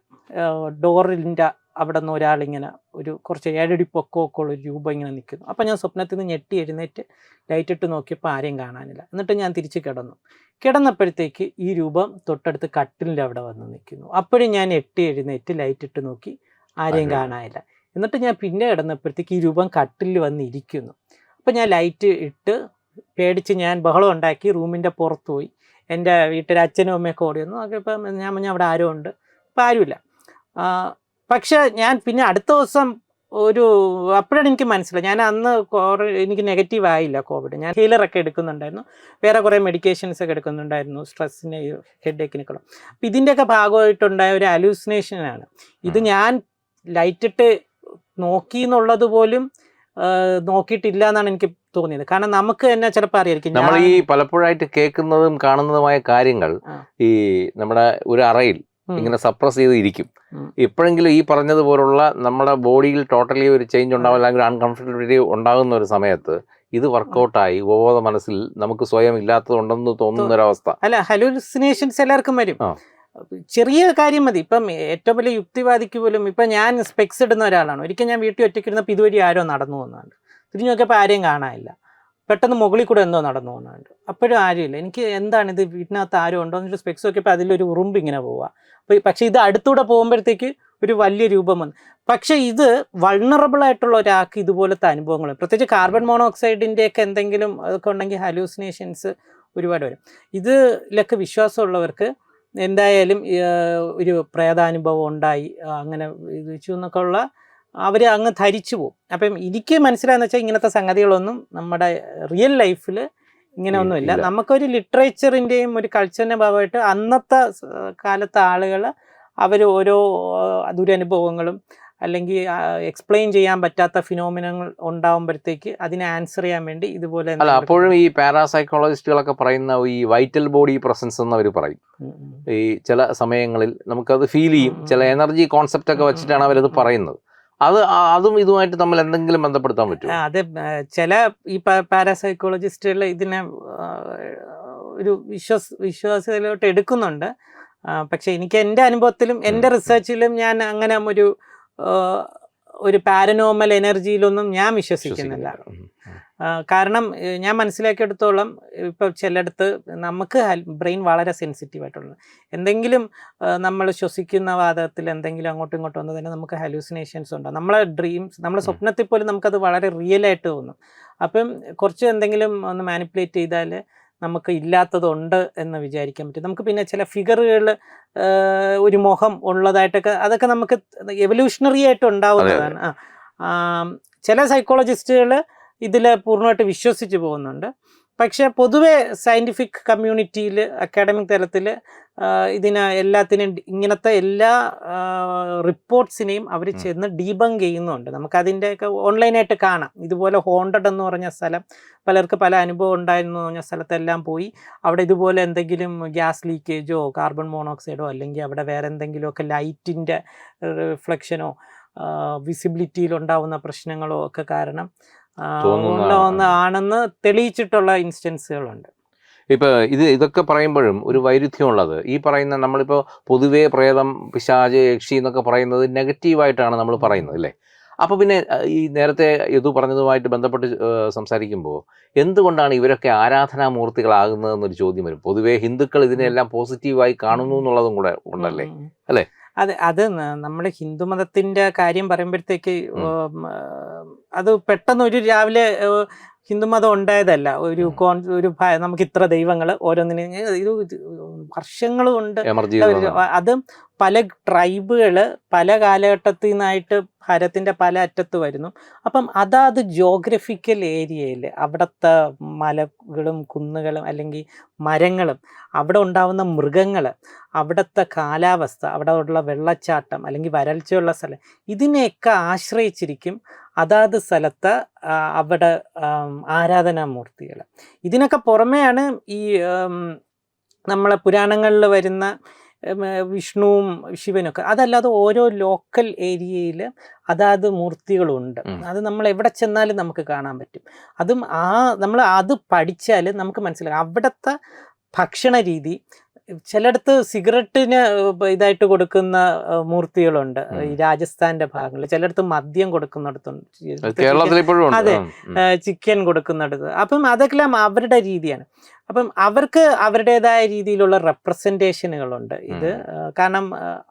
ഡോറിന്റെ അവിടെ നിന്ന് ഒരാളിങ്ങനെ ഒരു കുറച്ച് ഏഴടി പൊക്കമൊക്കെ ഉള്ള ഒരു രൂപം ഇങ്ങനെ നിൽക്കുന്നു. അപ്പം ഞാൻ സ്വപ്നത്തിൽ നിന്ന് ഞെട്ടി എഴുന്നേറ്റ് ലൈറ്റ് ഇട്ട് നോക്കിയപ്പോൾ ആരെയും കാണാനില്ല. എന്നിട്ട് ഞാൻ തിരിച്ച് കിടന്നു. കിടന്നപ്പോഴത്തേക്ക് ഈ രൂപം തൊട്ടടുത്ത് കട്ടിലിന്റെ അവിടെ വന്ന് നിൽക്കുന്നു. അപ്പോഴും ഞാൻ എട്ടി എഴുന്നേറ്റ് ലൈറ്റ് ഇട്ട് നോക്കി ആരെയും കാണാനില്ല. എന്നിട്ട് ഞാൻ പിന്നെ കിടന്നപ്പോഴത്തേക്ക് ഈ രൂപം കട്ടിലിൽ വന്നിരിക്കുന്നു അപ്പം ഞാൻ ലൈറ്റ് ഇട്ട് പേടിച്ച് ഞാൻ ബഹളം ഉണ്ടാക്കി റൂമിന്റെ പുറത്ത് പോയി. എന്റെ വീട്ടിൽ അച്ഛനും അമ്മയൊക്കെ ഓടി വന്നു. അപ്പം ഞാൻ അവിടെ ആരും ഉണ്ട്. ഇപ്പം ആരുമില്ല. പക്ഷേ ഞാൻ പിന്നെ അടുത്ത ദിവസം ഒരു അപ്പോഴാണ് എനിക്ക് മനസ്സിലായി ഞാൻ അന്ന് കുറേ എനിക്ക് നെഗറ്റീവ് ആയില്ല കോവിഡ് ഞാൻ ഹീലറൊക്കെ എടുക്കുന്നുണ്ടായിരുന്നു. വേറെ കുറേ മെഡിക്കേഷൻസ് ഒക്കെ എടുക്കുന്നുണ്ടായിരുന്നു. സ്ട്രെസ്സിന് ഹെഡ് ഏക്കിനൊക്കെ അപ്പം ഇതിന്റെയൊക്കെ ഭാഗമായിട്ടുണ്ടായ ഒരു അലൂസിനേഷനാണ് ഇത്. ഞാൻ ലൈറ്റിട്ട് നോക്കി എന്നുള്ളത് പോലും നോക്കിയിട്ടില്ല എന്നാണ് എനിക്ക് തോന്നിയത്. കാരണം നമുക്ക് തന്നെ ചിലപ്പോൾ അറിയായിരിക്കും. നമ്മൾ ഈ പലപ്പോഴായിട്ട് കേൾക്കുന്നതും കാണുന്നതുമായ കാര്യങ്ങൾ ഈ നമ്മുടെ ഒരു അറയിൽ. ഇങ്ങനെ സപ്രസ് ചെയ്ത് ഇരിക്കും ഇപ്പോഴെങ്കിലും ഈ പറഞ്ഞതുപോലുള്ള നമ്മുടെ ബോഡിയിൽ ടോട്ടലി ഒരു ചേഞ്ച് ഉണ്ടാവും അല്ലെങ്കിൽ അൺകംഫർട്ടബിലിറ്റി ഉണ്ടാകുന്ന ഒരു സമയത്ത് ഇത് വർക്കൗട്ടായി ഉപബോധ മനസ്സിൽ നമുക്ക് സ്വയം ഇല്ലാത്തതുണ്ടെന്ന് തോന്നുന്ന ഒരവസ്ഥ അല്ല ഹലൂസിനേഷൻസ് എല്ലാവർക്കും വരും. ചെറിയ കാര്യം മതി. ഇപ്പം ഏറ്റവും വലിയ യുക്തിവാദിക്ക് പോലും ഇപ്പം ഞാൻ സ്പെക്സ് ഇടുന്ന ഒരാളാണ്. ഒരിക്കൽ ഞാൻ വീട്ടിൽ ഒറ്റയ്ക്കിരുന്നപ്പോൾ ഇതുവഴി ആരോ നടന്നു പോകുന്നുണ്ട് തിരിഞ്ഞു നോക്കിയപ്പോൾ ആരെയും കാണാനില്ല. പെട്ടെന്ന് മുകളിൽ കൂടെ എന്തോ നടന്നു പോകുന്നുണ്ട് അപ്പോഴും ആരുമില്ല. എനിക്ക് എന്താണ് ഇത്? വീട്ടിനകത്ത് ആരും ഉണ്ടോ എന്നൊരു സ്പെക്സ് നോക്കിയപ്പോൾ അതിലൊരു ഉറുമ്പ് ഇങ്ങനെ പോവുക. അപ്പോൾ പക്ഷേ ഇത് അടുത്തൂടെ പോകുമ്പോഴത്തേക്ക് ഒരു വലിയ രൂപം വന്നു. പക്ഷേ ഇത് വൾണറബിൾ ആയിട്ടുള്ള ഒരാൾക്ക് ഇതുപോലത്തെ അനുഭവങ്ങൾ പ്രത്യേകിച്ച് കാർബൺ മോണോക്സൈഡിന്റെ ഒക്കെ എന്തെങ്കിലും അതൊക്കെ ഉണ്ടെങ്കിൽ ഹലൂസിനേഷൻസ് ഒരുപാട് വരും. ഇതിലൊക്കെ വിശ്വാസമുള്ളവർക്ക് എന്തായാലും ഒരു പ്രേതാനുഭവം ഉണ്ടായി. അങ്ങനെ ഇത് വെച്ചു എന്നൊക്കെ ഉള്ള അവർ അങ്ങ് ധരിച്ചു പോകും അപ്പം എനിക്ക് മനസ്സിലായെന്ന് വെച്ചാൽ ഇങ്ങനത്തെ സംഗതികളൊന്നും നമ്മുടെ റിയൽ ലൈഫിൽ ഇങ്ങനെ ഒന്നുമില്ല നമുക്കൊരു ലിറ്ററേച്ചറിന്റെയും ഒരു കൾച്ചറിന്റെ ഭാഗമായിട്ട് അന്നത്തെ കാലത്ത് ആളുകൾ അവർ ഓരോ ദുരനുഭവങ്ങളും അല്ലെങ്കിൽ എക്സ്പ്ലെയിൻ ചെയ്യാൻ പറ്റാത്ത ഫിനോമിനങ്ങൾ ഉണ്ടാകുമ്പോഴത്തേക്ക് അതിനെ ആൻസർ ചെയ്യാൻ വേണ്ടി ഇതുപോലെ അല്ല അപ്പോഴും ഈ പാരാസൈക്കോളജിസ്റ്റുകളൊക്കെ പറയുന്ന ഈ വൈറ്റൽ ബോഡി പ്രസൻസ് എന്ന് അവർ പറയും. ഈ ചില സമയങ്ങളിൽ നമുക്കത് ഫീൽ ചെയ്യും. ചില എനർജി കോൺസെപ്റ്റ് ഒക്കെ വെച്ചിട്ടാണ് അവരത്. പറയുന്നത് അത് അതും ഇതുമായിട്ട് തമ്മിൽ എന്തെങ്കിലും ബന്ധപ്പെടുത്താൻ പറ്റും അത് ചില ഈ പാരാസൈക്കോളജിസ്റ്റുകൾ ഇതിനെ ഒരു വിശ്വാസ വിശ്വാസത്തിലോട്ട് എടുക്കുന്നുണ്ട് പക്ഷെ എനിക്ക് എന്റെ അനുഭവത്തിലും എന്റെ. റിസർച്ചിലും ഞാൻ അങ്ങനെ ഒരു ഒരു പാരനോമൽ എനർജിയിലൊന്നും ഞാൻ വിശ്വസിക്കുന്നില്ല. കാരണം ഞാൻ മനസ്സിലാക്കിയെടുത്തോളം ഇപ്പൊ ചിലയിടത്ത് നമുക്ക് ബ്രെയിൻ വളരെ സെൻസിറ്റീവ് ആയിട്ടുള്ളത് എന്തെങ്കിലും നമ്മൾ ശ്വസിക്കുന്ന വാദത്തിൽ എന്തെങ്കിലും അങ്ങോട്ടും ഇങ്ങോട്ടും വന്ന് തന്നെ നമുക്ക് ഹലൂസിനേഷൻസ് ഉണ്ട്. നമ്മളെ ഡ്രീംസ് നമ്മളെ. സ്വപ്നത്തിൽ പോലും നമുക്കത് വളരെ റിയൽ ആയിട്ട് തോന്നും. അപ്പം കുറച്ച് എന്തെങ്കിലും ഒന്ന് മാനിപ്പുലേറ്റ് ചെയ്താൽ നമുക്ക് ഇല്ലാത്തതുണ്ട് എന്ന് വിചാരിക്കാൻ പറ്റും. നമുക്ക് പിന്നെ ചില ഫിഗറുകൾ ഒരു മുഖം ഉള്ളതായിട്ടൊക്കെ അതൊക്കെ നമുക്ക് എവല്യൂഷണറി ആയിട്ട് ഉണ്ടാവുന്നതാണ്. ആ ചില സൈക്കോളജിസ്റ്റുകൾ ഇതിൽ പൂർണമായിട്ട് വിശ്വസിച്ച് പോകുന്നുണ്ട്. പക്ഷേ പൊതുവെ സയന്റിഫിക് കമ്മ്യൂണിറ്റിയിൽ അക്കാഡമിക് തലത്തിൽ ഇതിന് എല്ലാത്തിനും ഇങ്ങനത്തെ എല്ലാ റിപ്പോർട്ട്സിനെയും അവർ. ചെന്ന് ഡീബങ്ക് ചെയ്യുന്നുണ്ട്. നമുക്കതിന്റെയൊക്കെ ഓൺലൈനായിട്ട് കാണാം. ഇതുപോലെ ഹോണ്ടഡ് എന്ന് പറഞ്ഞ സ്ഥലം പലർക്ക് പല അനുഭവം ഉണ്ടായിരുന്നു എന്ന് പറഞ്ഞ സ്ഥലത്തെല്ലാം പോയി. അവിടെ ഇതുപോലെ എന്തെങ്കിലും ഗ്യാസ് ലീക്കേജോ കാർബൺ മോണോക്സൈഡോ അല്ലെങ്കിൽ അവിടെ വേറെ എന്തെങ്കിലുമൊക്കെ ലൈറ്റിന്റെ റിഫ്ലക്ഷനോ വിസിബിലിറ്റിയിൽ ഉണ്ടാവുന്ന പ്രശ്നങ്ങളോ ഒക്കെ കാരണം ആണെന്ന് തെളിയിച്ചിട്ടുള്ള ഇൻസ്റ്റൻസുകളുണ്ട്. ഇപ്പൊ ഇത് ഇതൊക്കെ പറയുമ്പോഴും ഒരു വൈരുദ്ധ്യം ഉള്ളത് ഈ പറയുന്ന നമ്മളിപ്പോൾ പൊതുവേ പ്രേതം പിശാജ് യക്ഷി എന്നൊക്കെ പറയുന്നത് നെഗറ്റീവായിട്ടാണ് നമ്മൾ പറയുന്നത് അല്ലേ? അപ്പോൾ പിന്നെ ഈ നേരത്തെ യദു പറഞ്ഞതുമായിട്ട് ബന്ധപ്പെട്ട് സംസാരിക്കുമ്പോൾ എന്തുകൊണ്ടാണ് ഇവരൊക്കെ ആരാധനാമൂർത്തികളാകുന്നതെന്നൊരു ചോദ്യം വരും. പൊതുവേ ഹിന്ദുക്കൾ ഇതിനെല്ലാം പോസിറ്റീവായി കാണുന്നു എന്നുള്ളതും കൂടെ ഉണ്ടല്ലേ. അല്ലേ? അതെ അത് നമ്മുടെ ഹിന്ദുമതത്തിന്റെ കാര്യം പറയുമ്പോഴത്തേക്ക് അത് പെട്ടെന്ന് ഒരു രാവിലെ ഹിന്ദുമതം ഉണ്ടായതല്ല. ഒരു കോൺ ഒരു നമുക്ക് ഇത്ര ദൈവങ്ങൾ ഓരോന്നിനും ഇത് വർഷങ്ങളും വർഷങ്ങൾ കൊണ്ട് അത് പല ട്രൈബുകൾ പല കാലഘട്ടത്തിൽ നിന്നായിട്ട് ഭാരതത്തിന്റെ പല അറ്റത്ത് വരുന്നു. അപ്പം അതാത് ജോഗ്രഫിക്കൽ ഏരിയയിൽ അവിടുത്തെ മലകളും കുന്നുകളും അല്ലെങ്കിൽ മരങ്ങളും അവിടെ ഉണ്ടാവുന്ന മൃഗങ്ങൾ അവിടുത്തെ കാലാവസ്ഥ അവിടെ ഉള്ള വെള്ളച്ചാട്ടം അല്ലെങ്കിൽ വരൾച്ചയുള്ള സ്ഥലം ഇതിനെയൊക്കെ ആശ്രയിച്ചിരിക്കും അതാത് സ്ഥലത്തെ അവിടെ ആരാധനാ ആരാധനാമൂർത്തികൾ ഇതിനൊക്കെ പുറമെയാണ് ഈ നമ്മളെ പുരാണങ്ങളിൽ വരുന്ന വിഷ്ണുവും ശിവനൊക്കെ. അതല്ലാതെ ഓരോ ലോക്കൽ ഏരിയയിൽ അതാത് മൂർത്തികളുണ്ട്. അത് നമ്മൾ എവിടെ ചെന്നാലും നമുക്ക് കാണാൻ പറ്റും. അതും ആ നമ്മൾ അത് പഠിച്ചാൽ നമുക്ക് മനസ്സിലാകും. അവിടുത്തെ ഭക്ഷണ രീതി ചിലയിടത്ത് സിഗരറ്റിന് ഇതായിട്ട് കൊടുക്കുന്ന മൂർത്തികളുണ്ട്. ഈ രാജസ്ഥാന്റെ ഭാഗങ്ങളിൽ ചിലയിടത്ത് മദ്യം കൊടുക്കുന്നിടത്തുണ്ട് അതെ. ചിക്കൻ കൊടുക്കുന്നിടത്ത്. അപ്പം അതൊക്കെ അവരുടെ രീതിയാണ്. അപ്പം അവർക്ക് അവരുടേതായ രീതിയിലുള്ള റെപ്രസെന്റേഷനുകളുണ്ട് ഇത് കാരണം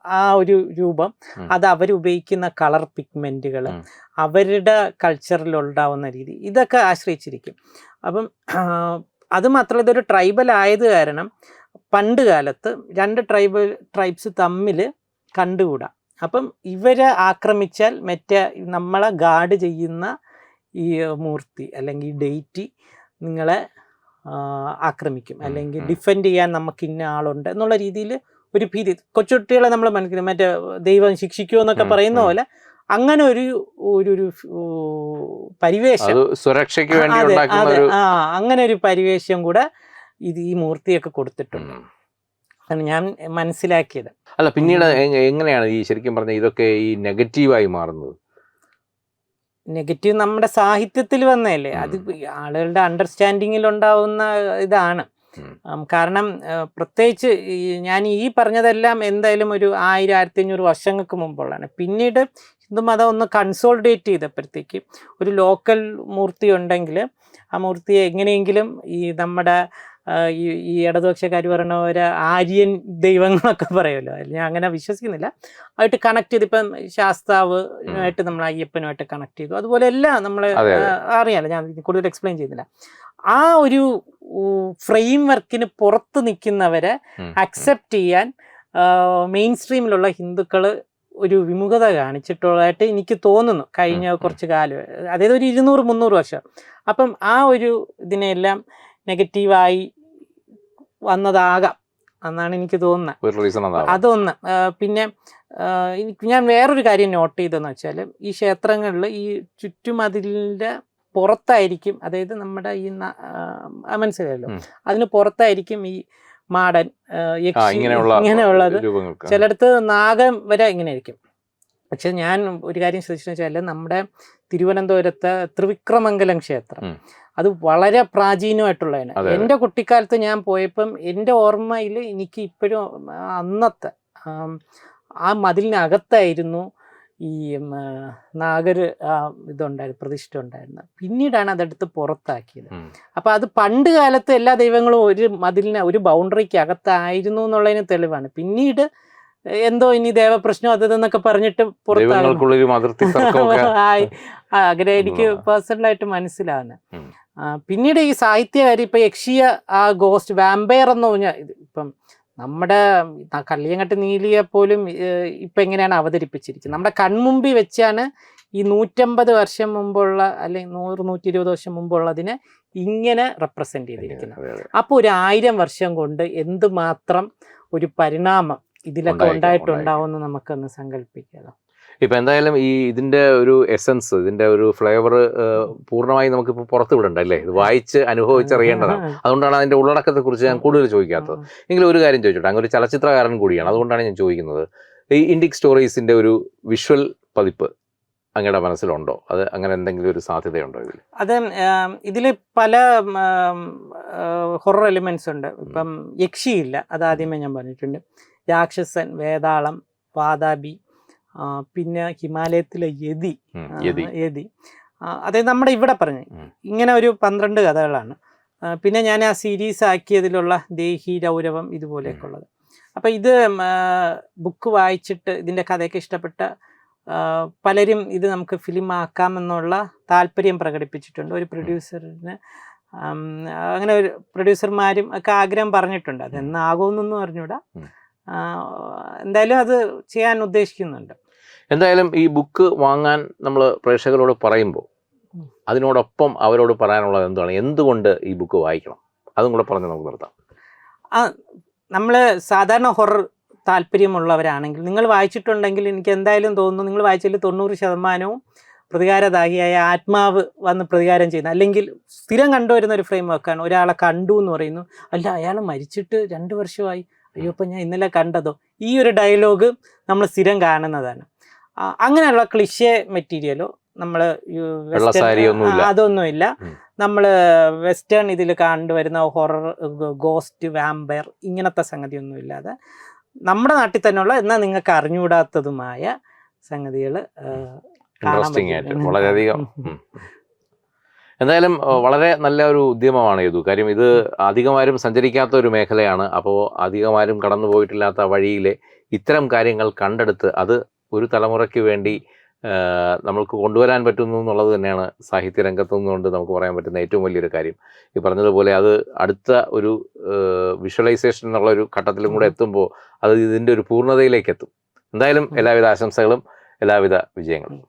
ആ, ഒരു രൂപം അത് അവരുപയോഗിക്കുന്ന കളർ പിഗ്മെന്റുകൾ അവരുടെ കൾച്ചറിൽ ഉണ്ടാവുന്ന രീതി ഇതൊക്കെ ആശ്രയിച്ചിരിക്കും. അപ്പം അതുമാത്രമല്ല അത് മാത്രമല്ല ഇതൊരു ട്രൈബൽ ആയത് കാരണം പണ്ട് കാലത്ത് രണ്ട് ട്രൈബ് ട്രൈബ്സ് തമ്മിൽ കണ്ടുകൂടാ. അപ്പം ഇവരെ ആക്രമിച്ചാൽ മറ്റേ നമ്മളെ ഗാർഡ് ചെയ്യുന്ന ഈ മൂർത്തി അല്ലെങ്കിൽ ഡേറ്റി നിങ്ങളെ ആക്രമിക്കും. അല്ലെങ്കിൽ ഡിഫെൻഡ് ചെയ്യാൻ നമുക്ക് ഇന്ന ആളുണ്ട് എന്നുള്ള രീതിയിൽ ഒരു ഭീതി. കൊച്ചുകുട്ടികളെ നമ്മൾ മനസ്സിലാക്കും. മറ്റേ ദൈവം ശിക്ഷിക്കുമോ എന്നൊക്കെ പറയുന്ന പോലെ അങ്ങനെ ഒരു ഒരു ഒരു പരിവേഷം. അത് സുരക്ഷയ്ക്ക് വേണ്ടി ആ അങ്ങനെ ഒരു പരിവേഷം കൂടെ ഇത് ഈ മൂർത്തിയൊക്കെ കൊടുത്തിട്ടുണ്ട്. ആണ് ഞാൻ മനസ്സിലാക്കിയത്. അല്ല പിന്നീട് എങ്ങനെയാണ് ഈ ശരിക്കും പറഞ്ഞ ഇതൊക്കെ ഈ നെഗറ്റീവായി മാറുന്നത്? നെഗറ്റീവ് നമ്മുടെ സാഹിത്യത്തിൽ വന്നതല്ലേ? അത് ആളുകളുടെ അണ്ടർസ്റ്റാൻഡിങ്ങിൽ ഉണ്ടാവുന്ന ഇതാണ് കാരണം പ്രത്യേകിച്ച് ഞാൻ ഈ പറഞ്ഞതെല്ലാം എന്തായാലും ഒരു ആയിരം ആയിരത്തി അഞ്ഞൂറ് വർഷങ്ങൾക്ക് മുമ്പുള്ളതാണ്. പിന്നീട് ഹിന്ദുമതം ഒന്ന് കൺസോൾഡേറ്റ് ചെയ്തപ്പോഴത്തേക്ക് ഒരു ലോക്കൽ മൂർത്തി ഉണ്ടെങ്കിൽ ആ മൂർത്തിയെ എങ്ങനെയെങ്കിലും ഈ നമ്മുടെ ഈ ഈ ഇടതുപക്ഷക്കാർ പറയുന്ന ഒരു ആര്യൻ ദൈവങ്ങളൊക്കെ പറയുമല്ലോ. അതിൽ ഞാൻ അങ്ങനെ വിശ്വസിക്കുന്നില്ല. ആയിട്ട് കണക്ട് ചെയ്ത് ഇപ്പം ശാസ്താവ് ആയിട്ട് നമ്മൾ അയ്യപ്പനുമായിട്ട് കണക്ട് ചെയ്തു. അതുപോലെ എല്ലാം നമ്മൾ. അറിയാലോ. ഞാൻ കൂടുതൽ എക്സ്പ്ലെയിൻ ചെയ്യുന്നില്ല. ആ ഒരു ഫ്രെയിം വർക്കിന് പുറത്ത് നിൽക്കുന്നവരെ അക്സെപ്റ്റ് ചെയ്യാൻ മെയിൻ സ്ട്രീമിലുള്ള ഹിന്ദുക്കൾ ഒരു വിമുഖത കാണിച്ചിട്ടുള്ളതായിട്ട് എനിക്ക് തോന്നുന്നു കഴിഞ്ഞ. കുറച്ച് കാലം. അതായത് ഒരു ഇരുന്നൂറ് മുന്നൂറ് വർഷം. അപ്പം ആ ഒരു ഇതിനെല്ലാം നെഗറ്റീവായി വന്നതാകാം എന്നാണ് എനിക്ക് തോന്നുന്നത് അതൊന്ന് പിന്നെ എനിക്ക് ഞാൻ വേറൊരു കാര്യം നോട്ട് ചെയ്തെന്ന് വെച്ചാൽ ഈ ക്ഷേത്രങ്ങളിൽ ഈ ചുറ്റുമതിലിന്റെ പുറത്തായിരിക്കും അതായത് നമ്മുടെ ഈ മനസ്സിലായല്ലോ. അതിന് പുറത്തായിരിക്കും ഈ മാടൻ യക്ഷി ഇങ്ങനെയുള്ളത്. ചിലടത്ത് ചിലയിടത്ത് നാഗം വരെ ഇങ്ങനെ ആയിരിക്കും പക്ഷെ ഞാൻ ഒരു കാര്യം ശ്രദ്ധിച്ചു വെച്ചാൽ നമ്മുടെ തിരുവനന്തപുരത്തെ ത്രിവിക്രമംഗലം ക്ഷേത്രം. അത് വളരെ പ്രാചീനമായിട്ടുള്ളതാണ്. എന്റെ കുട്ടിക്കാലത്ത് ഞാൻ പോയപ്പം എന്റെ ഓർമ്മയിൽ എനിക്ക് ഇപ്പോഴും അന്നത്തെ ആം, മതിലിനകത്തായിരുന്നു ഈ നാഗര് ഇതുണ്ടായിരുന്നു പ്രതിഷ്ഠ ഉണ്ടായിരുന്നത് പിന്നീടാണ് അതെടുത്ത് പുറത്താക്കിയത് അപ്പോൾ അപ്പൊ അത് പണ്ട് കാലത്ത് എല്ലാ ദൈവങ്ങളും ഒരു മതിലിന് ഒരു ബൗണ്ടറിക്ക് അകത്തായിരുന്നു എന്നുള്ളതിന് തെളിവാണ് പിന്നീട് എന്തോ ഇനി ദേവപ്രശ്നം അത് ഇതെന്നൊക്കെ പറഞ്ഞിട്ട്. *laughs* ആ, അങ്ങനെ എനിക്ക്. പേഴ്സണലായിട്ട് മനസ്സിലാവുന്നത്. പിന്നീട് ഈ സാഹിത്യകാരി ഇപ്പം യക്ഷിയ ആ ഗോസ്റ്റ് വാമ്പയർ എന്ന് പറഞ്ഞാൽ ഇത് ഇപ്പം നമ്മുടെ കള്ളിയങ്കട്ട് നീലിയെ പോലും ഇപ്പം എങ്ങനെയാണ് അവതരിപ്പിച്ചിരിക്കുന്നത്? നമ്മുടെ കൺമുമ്പിൽ വെച്ചാണ് ഈ നൂറ്റമ്പത് വർഷം മുമ്പുള്ള അല്ലെങ്കിൽ നൂറ് നൂറ്റി ഇരുപത് വർഷം മുമ്പുള്ളതിനെ ഇങ്ങനെ റെപ്രസെന്റ് ചെയ്തിരിക്കുന്നത്. അപ്പോൾ ഒരു ആയിരം വർഷം കൊണ്ട് എന്തുമാത്രം ഒരു പരിണാമം ഇതിലൊക്കെ ഉണ്ടായിട്ടുണ്ടാവുമെന്ന് നമുക്കൊന്ന് സങ്കല്പിക്കാമല്ലോ ഇപ്പൊ എന്തായാലും ഈ ഇതിന്റെ ഒരു എസൻസ് ഇതിന്റെ ഒരു ഫ്ലേവർ പൂർണമായി നമുക്കിപ്പോൾ പുറത്ത് വിടണ്ട അല്ലേ ഇത് വായിച്ച് അനുഭവിച്ചറിയേണ്ടതാണ്. അതുകൊണ്ടാണ് അതിന്റെ ഉള്ളടക്കത്തെ കുറിച്ച് ഞാൻ കൂടുതൽ ചോദിക്കാത്തത്. എങ്കിലും ഒരു കാര്യം ചോദിച്ചോട്ടെ അങ്ങ് ഒരു ചലച്ചിത്രകാരൻ കൂടിയാണ്. അതുകൊണ്ടാണ് ഞാൻ ചോദിക്കുന്നത് ഈ ഇൻഡിക് സ്റ്റോറീസിന്റെ ഒരു വിഷ്വൽ പതിപ്പ് അങ്ങയുടെ മനസ്സിലുണ്ടോ? അത് അങ്ങനെ എന്തെങ്കിലും ഒരു സാധ്യതയുണ്ടോ ഇതിൽ അത് ഇതിൽ പല ഹൊറർ എലിമെന്റ്സ് ഉണ്ട്. ഇപ്പം യക്ഷിയില്ല. അത് ആദ്യമേ ഞാൻ പറഞ്ഞിട്ടുണ്ട്. രാക്ഷസൻ വേതാളം വാതാബി ആ, പിന്നെ ഹിമാലയത്തിലെ യതി യതി. അതായത് നമ്മുടെ ഇവിടെ പറഞ്ഞു. ഇങ്ങനെ ഒരു പന്ത്രണ്ട് കഥകളാണ്. പിന്നെ ഞാൻ ആ സീരീസ് ആക്കിയതിലുള്ള ദേഹി രൗരവം ഇതുപോലെയൊക്കെ ഉള്ളത് അപ്പം ഇത് ബുക്ക് വായിച്ചിട്ട് ഇതിന്റെ കഥയൊക്കെ ഇഷ്ടപ്പെട്ട പലരും ഇത് നമുക്ക് ഫിലിം ആക്കാമെന്നുള്ള താല്പര്യം പ്രകടിപ്പിച്ചിട്ടുണ്ട്. ഒരു പ്രൊഡ്യൂസറിന് അങ്ങനെ ഒരു പ്രൊഡ്യൂസർമാരും ഒക്കെ ആഗ്രഹം പറഞ്ഞിട്ടുണ്ട്. അത് എന്നാകുമെന്നൊന്നും അറിഞ്ഞൂടാ. എന്തായാലും അത് ചെയ്യാൻ ഉദ്ദേശിക്കുന്നുണ്ട്. എന്തായാലും ഈ ബുക്ക് വാങ്ങാൻ നമ്മൾ പ്രേക്ഷകരോട് പറയുമ്പോൾ. അതിനോടൊപ്പം അവരോട് പറയാനുള്ളത് എന്താണ് എന്തുകൊണ്ട് ഈ ബുക്ക് വായിക്കണം? അതും കൂടെ പറഞ്ഞ് നമുക്ക് നിർത്താം. നമ്മൾ സാധാരണ ഹൊറർ താല്പര്യമുള്ളവരാണെങ്കിൽ നിങ്ങൾ വായിച്ചിട്ടുണ്ടെങ്കിൽ എനിക്ക് എന്തായാലും തോന്നുന്നു നിങ്ങൾ വായിച്ചതിൽ തൊണ്ണൂറ് ശതമാനവും പ്രതികാരദാഹിയായ ആത്മാവ് വന്ന് പ്രതികാരം ചെയ്യുന്ന അല്ലെങ്കിൽ സ്ഥിരം കണ്ടുവരുന്ന ഒരു ഫ്രെയിം വർക്കാണ് ഒരാളെ കണ്ടു എന്ന് പറയുന്നു. അല്ല അയാൾ മരിച്ചിട്ട് രണ്ട് വർഷമായി. അയ്യോ ഇപ്പം ഞാൻ ഇന്നലെ കണ്ടതോ? ഈ ഒരു ഡയലോഗ് നമ്മൾ സ്ഥിരം കാണുന്നതാണ്. അങ്ങനെയുള്ള ക്ലിഷേ മെറ്റീരിയലോ നമ്മൾ. അതൊന്നുമില്ല. നമ്മൾ വെസ്റ്റേൺ ഇതിൽ കണ്ടുവരുന്ന ഹൊറർ ഗോസ്റ്റ് വാമ്പയർ ഇങ്ങനത്തെ സംഗതിയൊന്നും ഇല്ലാതെ നമ്മുടെ നാട്ടിൽ തന്നെയുള്ള എന്നാൽ നിങ്ങൾക്ക് അറിഞ്ഞുകൂടാത്തതുമായ സംഗതികൾ ഇൻട്രസ്റ്റിംഗ് ആയിട്ട് വളരെയധികം. എന്തായാലും വളരെ നല്ല ഒരു ഉദ്യമമാണ് ഇത് കാര്യം ഇത് അധികമാരും സഞ്ചരിക്കാത്ത ഒരു മേഖലയാണ് അപ്പോൾ അധികമാരും കടന്നു പോയിട്ടില്ലാത്ത വഴിയിലെ ഇത്തരം കാര്യങ്ങൾ കണ്ടെടുത്ത് അത് ഒരു തലമുറയ്ക്ക് വേണ്ടി നമ്മൾക്ക് കൊണ്ടുവരാൻ പറ്റുന്നു എന്നുള്ളത് തന്നെയാണ് സാഹിത്യ രംഗത്തു നിന്നുകൊണ്ട് നമുക്ക് പറയാൻ പറ്റുന്ന ഏറ്റവും വലിയൊരു കാര്യം. ഈ പറഞ്ഞതുപോലെ അത് അടുത്ത ഒരു വിഷ്വലൈസേഷൻ എന്നുള്ള ഒരു ഘട്ടത്തിലും കൂടെ എത്തുമ്പോൾ അത് ഇതിന്റെ ഒരു പൂർണതയിലേക്ക് എത്തും. എന്തായാലും എല്ലാവിധ ആശംസകളും എല്ലാവിധ വിജയങ്ങളും.